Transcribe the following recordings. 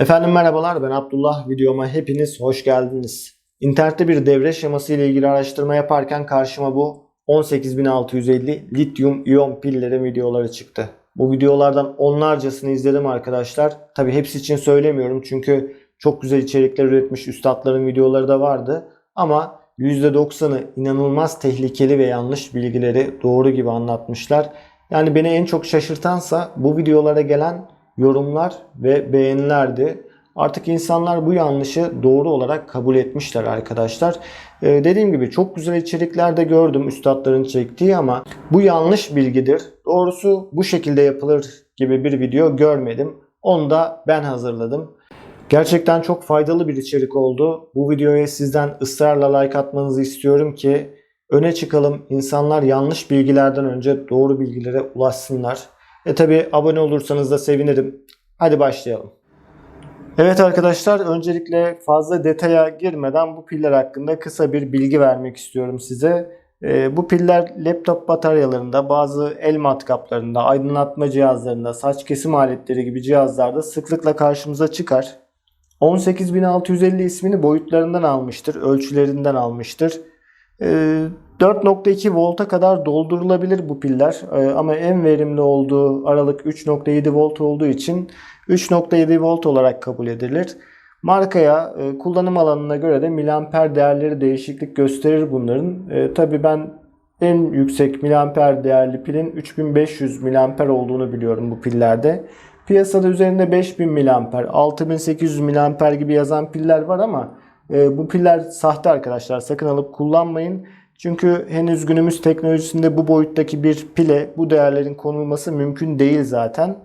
Efendim merhabalar ben Abdullah videoma hepiniz hoş geldiniz. İnternette bir devre şeması ile ilgili araştırma yaparken karşıma bu 18650 lityum iyon pillerin videoları çıktı. Bu videolardan onlarcasını izledim arkadaşlar. Tabi hepsi için söylemiyorum çünkü çok güzel içerikler üretmiş üstadların videoları da vardı. Ama %90'ı inanılmaz tehlikeli ve yanlış bilgileri doğru gibi anlatmışlar. Yani beni en çok şaşırtansa bu videolara gelen yorumlar ve beğenilerdi. Artık insanlar bu yanlışı doğru olarak kabul etmişler arkadaşlar. Ee, dediğim gibi çok güzel içerikler de gördüm üstadların çektiği ama bu yanlış bilgidir. Doğrusu bu şekilde yapılır gibi bir video görmedim. Onu da ben hazırladım. Gerçekten çok faydalı bir içerik oldu. Bu videoya sizden ısrarla like atmanızı istiyorum ki öne çıkalım. İnsanlar yanlış bilgilerden önce doğru bilgilere ulaşsınlar. E tabi abone olursanız da sevinirim. Hadi başlayalım. Evet arkadaşlar öncelikle fazla detaya girmeden bu piller hakkında kısa bir bilgi vermek istiyorum size. E, bu piller laptop bataryalarında, bazı el matkaplarında, aydınlatma cihazlarında, saç kesim aletleri gibi cihazlarda sıklıkla karşımıza çıkar. 18650 ismini boyutlarından almıştır, ölçülerinden almıştır. E, 4.2 volta kadar doldurulabilir bu piller E, ama en verimli olduğu aralık 3.7 volt olduğu için 3.7 volt olarak kabul edilir. Markaya, e, kullanım alanına göre de miliamper değerleri değişiklik gösterir bunların. E, Tabi ben en yüksek miliamper değerli pilin 3500 miliamper olduğunu biliyorum bu pillerde. Piyasada üzerinde 5000 miliamper, 6800 miliamper gibi yazan piller var ama e, bu piller sahte arkadaşlar. Sakın alıp kullanmayın. Çünkü henüz günümüz teknolojisinde bu boyuttaki bir pile bu değerlerin konulması mümkün değil zaten.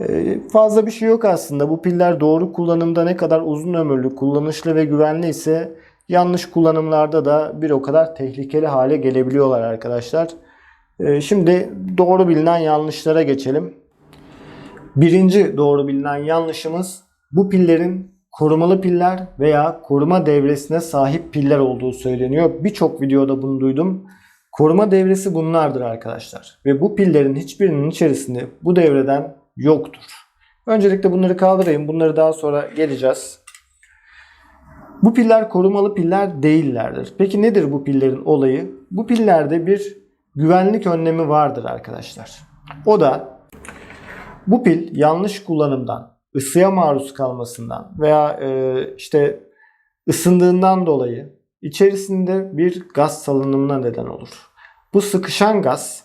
Ee, fazla bir şey yok aslında. Bu piller doğru kullanımda ne kadar uzun ömürlü, kullanışlı ve güvenli ise yanlış kullanımlarda da bir o kadar tehlikeli hale gelebiliyorlar arkadaşlar. Ee, şimdi doğru bilinen yanlışlara geçelim. Birinci doğru bilinen yanlışımız bu pillerin korumalı piller veya koruma devresine sahip piller olduğu söyleniyor. Birçok videoda bunu duydum. Koruma devresi bunlardır arkadaşlar. Ve bu pillerin hiçbirinin içerisinde bu devreden yoktur. Öncelikle bunları kaldırayım. Bunları daha sonra geleceğiz. Bu piller korumalı piller değillerdir. Peki nedir bu pillerin olayı? Bu pillerde bir güvenlik önlemi vardır arkadaşlar. O da bu pil yanlış kullanımdan, ısıya maruz kalmasından veya e, işte ısındığından dolayı içerisinde bir gaz salınımına neden olur. Bu sıkışan gaz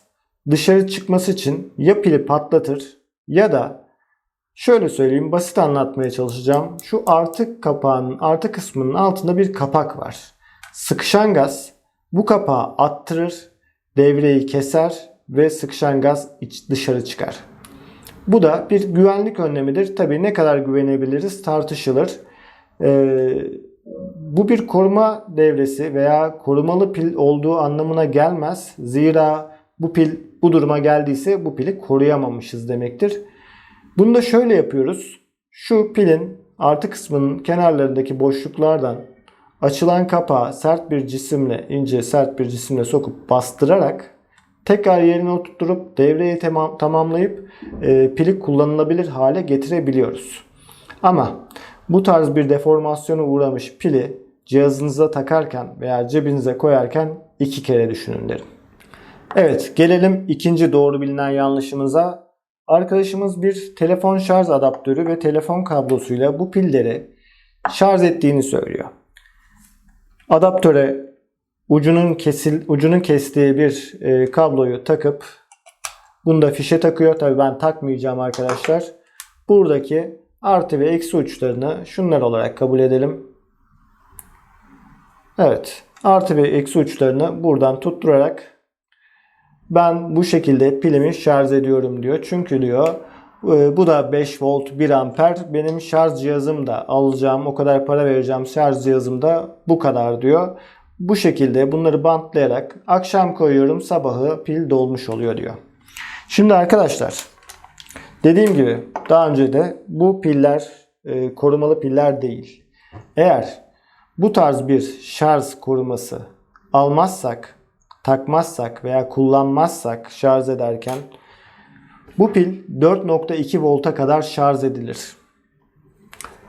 dışarı çıkması için ya pili patlatır ya da şöyle söyleyeyim basit anlatmaya çalışacağım. Şu artık kapağının artı kısmının altında bir kapak var. Sıkışan gaz bu kapağı attırır, devreyi keser ve sıkışan gaz iç dışarı çıkar. Bu da bir güvenlik önlemidir. Tabii ne kadar güvenebiliriz tartışılır. Ee, bu bir koruma devresi veya korumalı pil olduğu anlamına gelmez. Zira bu pil bu duruma geldiyse bu pili koruyamamışız demektir. Bunu da şöyle yapıyoruz. Şu pilin artı kısmının kenarlarındaki boşluklardan açılan kapağı sert bir cisimle, ince sert bir cisimle sokup bastırarak tekrar yerine oturtturup devreyi tamam, tamamlayıp e, pili kullanılabilir hale getirebiliyoruz. Ama bu tarz bir deformasyona uğramış pili cihazınıza takarken veya cebinize koyarken iki kere düşünün derim. Evet gelelim ikinci doğru bilinen yanlışımıza. Arkadaşımız bir telefon şarj adaptörü ve telefon kablosuyla bu pilleri şarj ettiğini söylüyor. Adaptöre ucunun kesil ucunun kestiği bir e, kabloyu takıp bunu da fişe takıyor. Tabii ben takmayacağım arkadaşlar. Buradaki artı ve eksi uçlarını şunlar olarak kabul edelim. Evet. Artı ve eksi uçlarını buradan tutturarak ben bu şekilde pilimi şarj ediyorum diyor. Çünkü diyor e, bu da 5 volt 1 amper. Benim şarj cihazım da alacağım o kadar para vereceğim şarj cihazım da bu kadar diyor. Bu şekilde bunları bantlayarak akşam koyuyorum sabahı pil dolmuş oluyor diyor. Şimdi arkadaşlar dediğim gibi daha önce de bu piller e, korumalı piller değil. Eğer bu tarz bir şarj koruması almazsak, takmazsak veya kullanmazsak şarj ederken bu pil 4.2 volta kadar şarj edilir.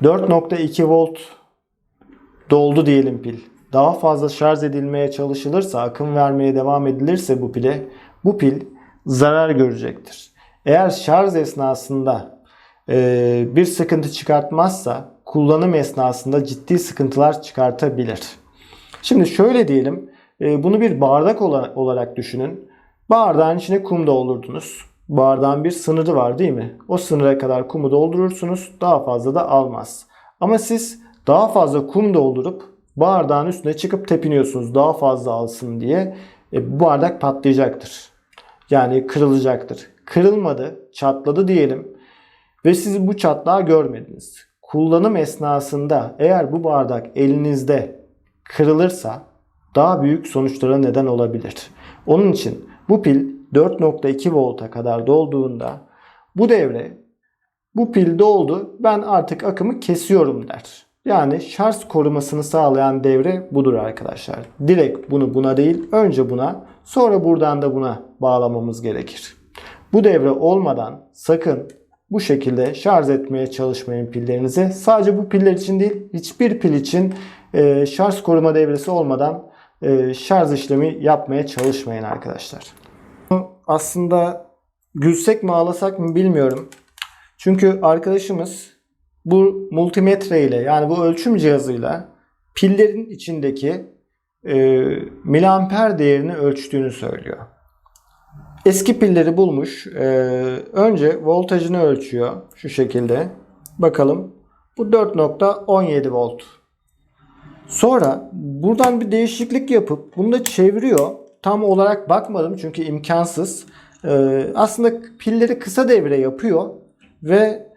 4.2 volt doldu diyelim pil. Daha fazla şarj edilmeye çalışılırsa, akım vermeye devam edilirse bu pile, bu pil zarar görecektir. Eğer şarj esnasında e, bir sıkıntı çıkartmazsa kullanım esnasında ciddi sıkıntılar çıkartabilir. Şimdi şöyle diyelim, e, bunu bir bardak ola- olarak düşünün. Bardağın içine kum doldurdunuz. Bardağın bir sınırı var değil mi? O sınıra kadar kumu doldurursunuz. Daha fazla da almaz. Ama siz daha fazla kum doldurup bardağın üstüne çıkıp tepiniyorsunuz daha fazla alsın diye. E, bu bardak patlayacaktır. Yani kırılacaktır. Kırılmadı, çatladı diyelim ve siz bu çatlağı görmediniz. Kullanım esnasında eğer bu bardak elinizde kırılırsa daha büyük sonuçlara neden olabilir. Onun için bu pil 4.2 volta kadar dolduğunda bu devre bu pil doldu ben artık akımı kesiyorum der. Yani şarj korumasını sağlayan devre budur arkadaşlar. Direkt bunu buna değil önce buna sonra buradan da buna bağlamamız gerekir. Bu devre olmadan sakın bu şekilde şarj etmeye çalışmayın pillerinizi. Sadece bu piller için değil hiçbir pil için e, şarj koruma devresi olmadan e, şarj işlemi yapmaya çalışmayın arkadaşlar. Aslında gülsek mi ağlasak mı bilmiyorum. Çünkü arkadaşımız bu multimetre ile yani bu ölçüm cihazıyla pillerin içindeki e, miliamper değerini ölçtüğünü söylüyor. Eski pilleri bulmuş. E, önce voltajını ölçüyor şu şekilde. Bakalım. Bu 4.17 volt. Sonra buradan bir değişiklik yapıp bunu da çeviriyor. Tam olarak bakmadım çünkü imkansız. E, aslında pilleri kısa devre yapıyor ve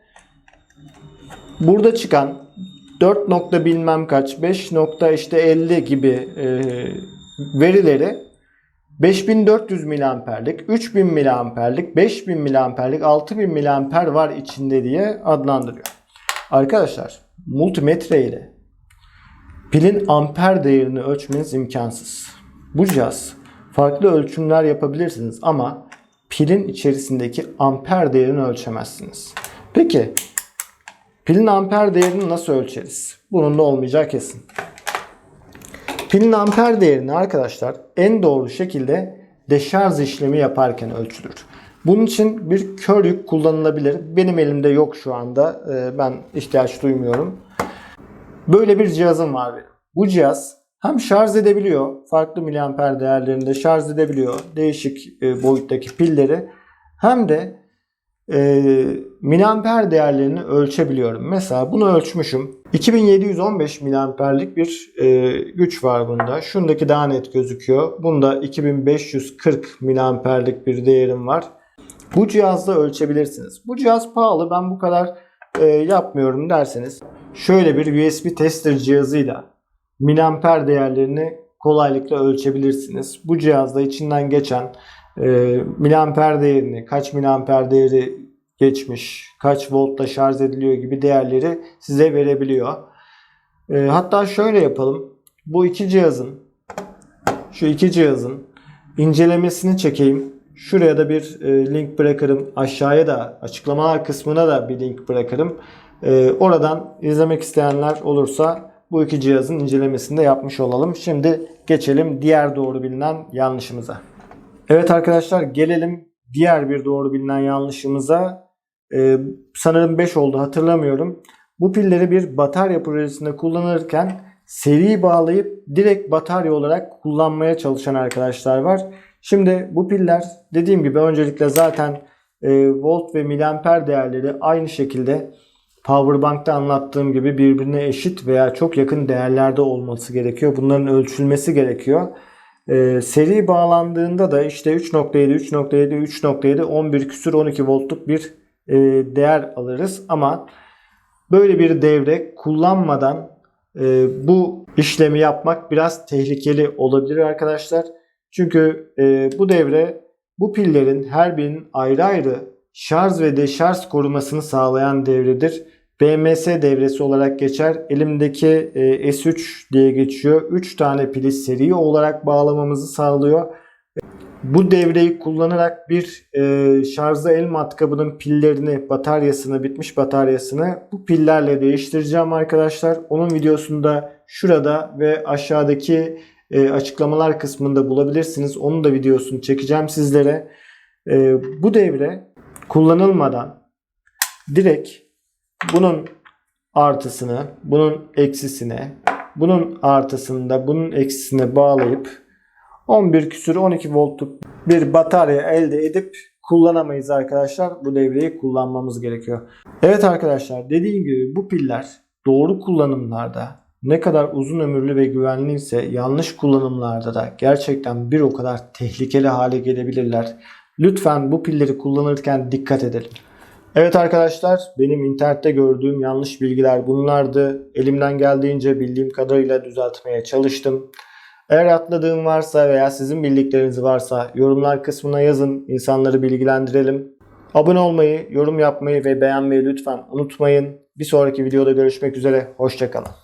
burada çıkan 4 nokta bilmem kaç 5 nokta işte 50 gibi e, verileri 5400 miliamperlik, 3000 miliamperlik, 5000 miliamperlik, 6000 miliamper var içinde diye adlandırıyor. Arkadaşlar multimetre ile pilin amper değerini ölçmeniz imkansız. Bu cihaz farklı ölçümler yapabilirsiniz ama pilin içerisindeki amper değerini ölçemezsiniz. Peki pilin amper değerini nasıl ölçeriz? Bunun da olmayacağı kesin. Pilin amper değerini arkadaşlar en doğru şekilde deşarj işlemi yaparken ölçülür. Bunun için bir kör yük kullanılabilir. Benim elimde yok şu anda. Ee, Ben ihtiyaç duymuyorum. Böyle bir cihazım var benim. Bu cihaz hem şarj edebiliyor, farklı miliamper değerlerinde şarj edebiliyor, değişik e, boyuttaki pilleri hem de e, miliamper değerlerini ölçebiliyorum. Mesela bunu ölçmüşüm. 2715 miliamperlik bir e, güç var bunda. Şundaki daha net gözüküyor. Bunda 2540 miliamperlik bir değerim var. Bu cihazla ölçebilirsiniz. Bu cihaz pahalı. Ben bu kadar e, yapmıyorum derseniz şöyle bir USB tester cihazıyla miliamper değerlerini kolaylıkla ölçebilirsiniz. Bu cihazda içinden geçen e, miliamper değerini, kaç miliamper değeri geçmiş, kaç voltla şarj ediliyor gibi değerleri size verebiliyor. E, hatta şöyle yapalım. Bu iki cihazın, şu iki cihazın incelemesini çekeyim. Şuraya da bir e, link bırakırım. Aşağıya da açıklamalar kısmına da bir link bırakırım. E, oradan izlemek isteyenler olursa bu iki cihazın incelemesini de yapmış olalım. Şimdi geçelim diğer doğru bilinen yanlışımıza. Evet arkadaşlar gelelim diğer bir doğru bilinen yanlışımıza. Ee, sanırım 5 oldu hatırlamıyorum. Bu pilleri bir batarya projesinde kullanırken seri bağlayıp direkt batarya olarak kullanmaya çalışan arkadaşlar var. Şimdi bu piller dediğim gibi öncelikle zaten e, volt ve miliamper değerleri aynı şekilde Powerbank'ta anlattığım gibi birbirine eşit veya çok yakın değerlerde olması gerekiyor. Bunların ölçülmesi gerekiyor. Ee, seri bağlandığında da işte 3.7, 3.7, 3.7, 11 küsür 12 voltluk bir e, değer alırız. Ama böyle bir devre kullanmadan e, bu işlemi yapmak biraz tehlikeli olabilir arkadaşlar. Çünkü e, bu devre bu pillerin her birinin ayrı ayrı şarj ve deşarj korumasını sağlayan devredir. BMS devresi olarak geçer. Elimdeki e, S3 diye geçiyor. 3 tane pili seri olarak bağlamamızı sağlıyor. Bu devreyi kullanarak bir e, şarjlı el matkabının pillerini, bataryasını, bitmiş bataryasını bu pillerle değiştireceğim arkadaşlar. Onun videosunu da şurada ve aşağıdaki e, açıklamalar kısmında bulabilirsiniz. Onun da videosunu çekeceğim sizlere. E, bu devre kullanılmadan direkt bunun artısını, bunun eksisine, bunun artısını da bunun eksisine bağlayıp 11 küsür 12 voltluk bir batarya elde edip kullanamayız arkadaşlar. Bu devreyi kullanmamız gerekiyor. Evet arkadaşlar dediğim gibi bu piller doğru kullanımlarda ne kadar uzun ömürlü ve güvenli ise yanlış kullanımlarda da gerçekten bir o kadar tehlikeli hale gelebilirler. Lütfen bu pilleri kullanırken dikkat edelim. Evet arkadaşlar benim internette gördüğüm yanlış bilgiler bunlardı. Elimden geldiğince bildiğim kadarıyla düzeltmeye çalıştım. Eğer atladığım varsa veya sizin bildikleriniz varsa yorumlar kısmına yazın. insanları bilgilendirelim. Abone olmayı, yorum yapmayı ve beğenmeyi lütfen unutmayın. Bir sonraki videoda görüşmek üzere. Hoşçakalın.